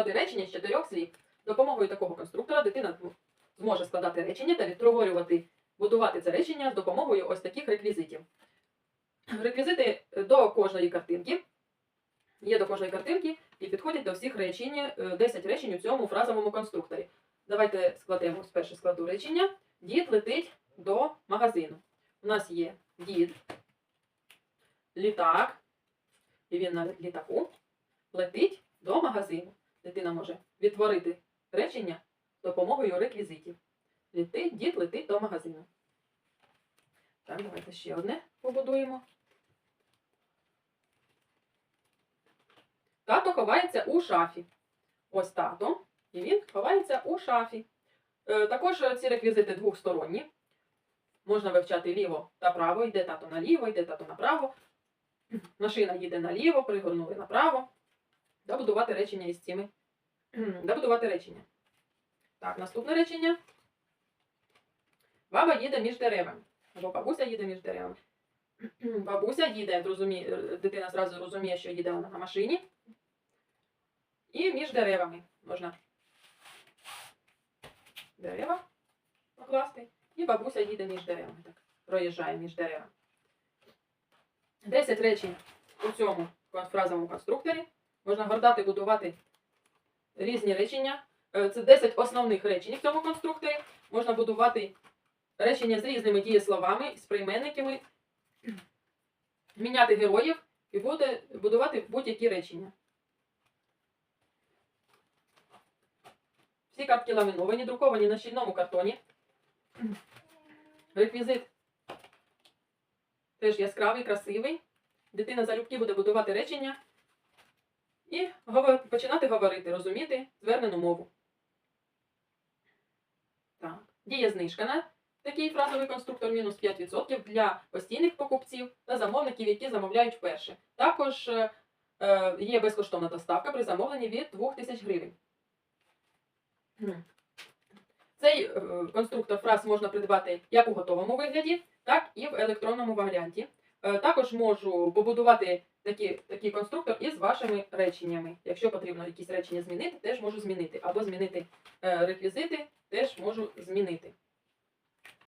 Склади речення з чотирьох слів. З допомогою такого конструктора дитина зможе складати речення та відтворювати, будувати це речення з допомогою ось таких реквізитів. Реквізити до кожної картинки. Є до кожної картинки і підходять до всіх речень, е, 10 речень у цьому фразовому конструкторі. Давайте складемо спершу складу речення. Дід летить до магазину. У нас є дід, літак, і він на літаку летить до магазину. Дитина може відтворити речення з допомогою реквізитів. Летить, дід летить до магазину. Так, давайте ще одне побудуємо. Тато ховається у шафі. Ось тато, і він ховається у шафі. Е, також ці реквізити двохсторонні. Можна вивчати ліво та право, йде тато наліво, йде тато направо. Машина їде наліво, пригорнули направо. Добудувати речення із цими. Добудувати речення. Так, наступне речення. Баба їде між деревами. Або бабуся їде між деревами. Бабуся їде, дитина зразу розуміє, що їде вона на машині. І між деревами можна дерева покласти. І бабуся їде між деревами. Так, проїжджає між деревами. 10 речень у цьому фразовому конструкторі. Можна гортати, будувати різні речення. Е, Це 10 основних речень в цьому конструкторі. Можна будувати речення з різними дієсловами, з прийменниками, міняти героїв і буде будувати будь-які речення. Всі картки ламіновані, друковані на щільному картоні. Реквізит теж яскравий, красивий. Дитина залюбки буде будувати речення і починати говорити, розуміти звернену мову. Так. Діє знижка на такий фразовий конструктор мінус 5% для постійних покупців та замовників, які замовляють вперше. Також е, е, є безкоштовна доставка при замовленні від 2000 гривень. Цей е, конструктор фраз можна придбати як у готовому вигляді, так і в електронному варіанті. Е, Також можу побудувати такий, такий конструктор із вашими реченнями. Якщо потрібно якісь речення змінити, теж можу змінити. Або змінити е, реквізити, теж можу змінити.